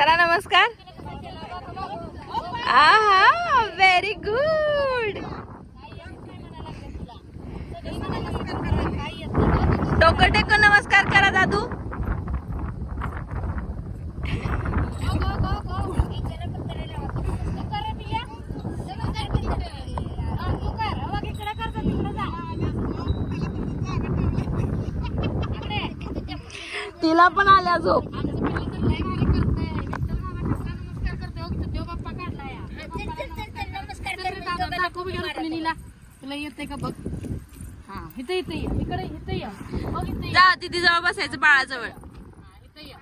करा नमस्कार. आहा व्हेरी गुड डोकं टेकून नमस्कार करा दादू. तिला पण आल्या झोप. तुला येते का बघ? हा इथं इथं ये. इकडे इथं ये. बघ इथं ये. जा जवळ बसायचं बाळाजवळ. हा, इथं ये.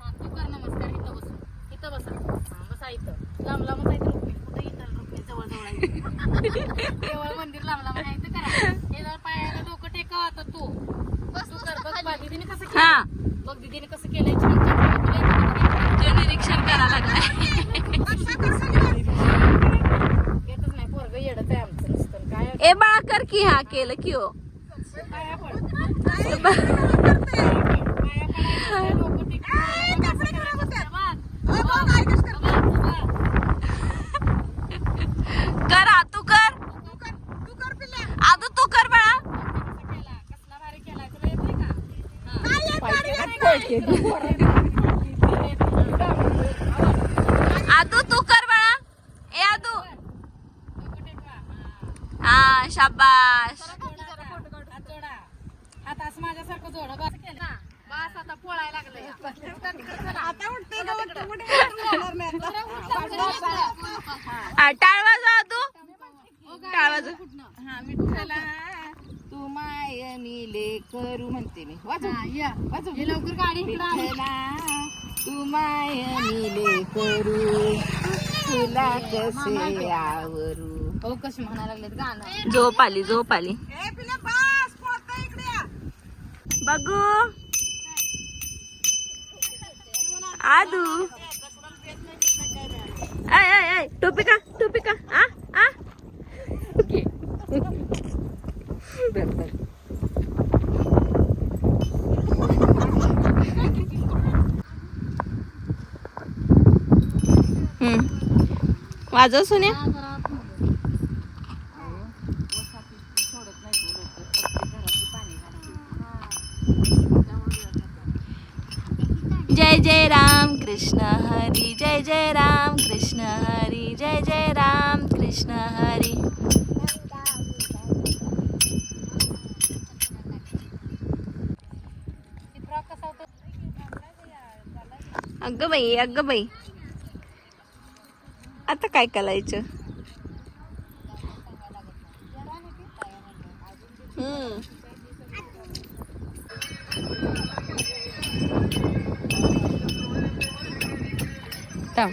हा तू कर नमस्कार इथं बस. इथं बसा. हा बसा इथं. लांब लांब जायचं रुक्मिणी. कुठं इथं रुक्मिणी? जवळ जवळ आहे. देवळ मंदिर लांब लांब आहे. इथं करा. हे जर पायाला डोकं टेका आता तू. बस तू कर बघ बा दीदीने कसं हा केलं? बघ दीदीने कसं केलंय छान छान तुला येतं का? ते निरीक्षण करा लागलाय येतच नाही पोरग येडच आहे आमचं नुसतं काय ए बाळा कर की हा केलं की हो. कर तू कर आता तू कर बाळा केला कसला भारी केला तुला येतोय का आदू तू कर बाळा ए आदू हा शाबाश हात असं माझ्यासारखं जोड बस केलं. बस आता पोळायला लागलंय. आता हा टाळ वाजव आदू टाळ वाजव. हा विठ्ठला तू माय मिले करू म्हणते मी. वाजव. वाजव. लवकर गाडी तू माय मिले करू. तुला कसे आवरू? हो कशी म्हणायला लागलेत गाणं. झोप आली झोप आली. बघू. आदू. आय आय आय टोपी का टोपी का? आ आ? हम्म. वाजव सोन्या जय जय राम कृष्ण हरी जय जय राम कृष्ण हरी जय जय राम कृष्ण हरी। फ्रॉक अगं बाई अगं बाई. आता काय करायचं? थांब.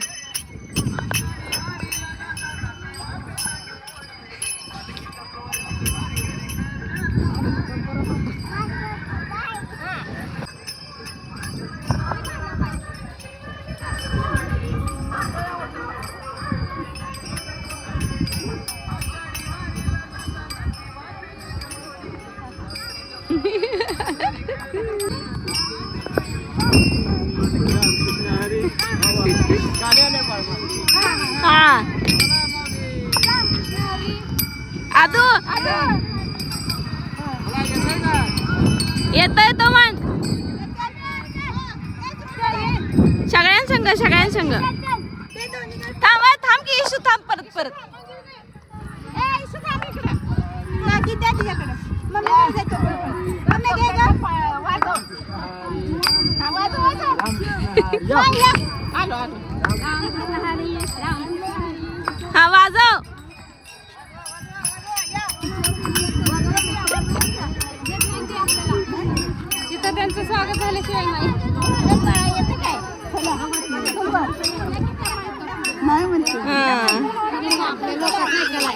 हा आदू येतोय तो मग. सगळ्यांसंग सगळ्यांसंग. थांब थांब की इशू थांब परत परत. हा वाजव. तिथं त्यांचं स्वागत झाल्याशिवाय नाही. लोकांना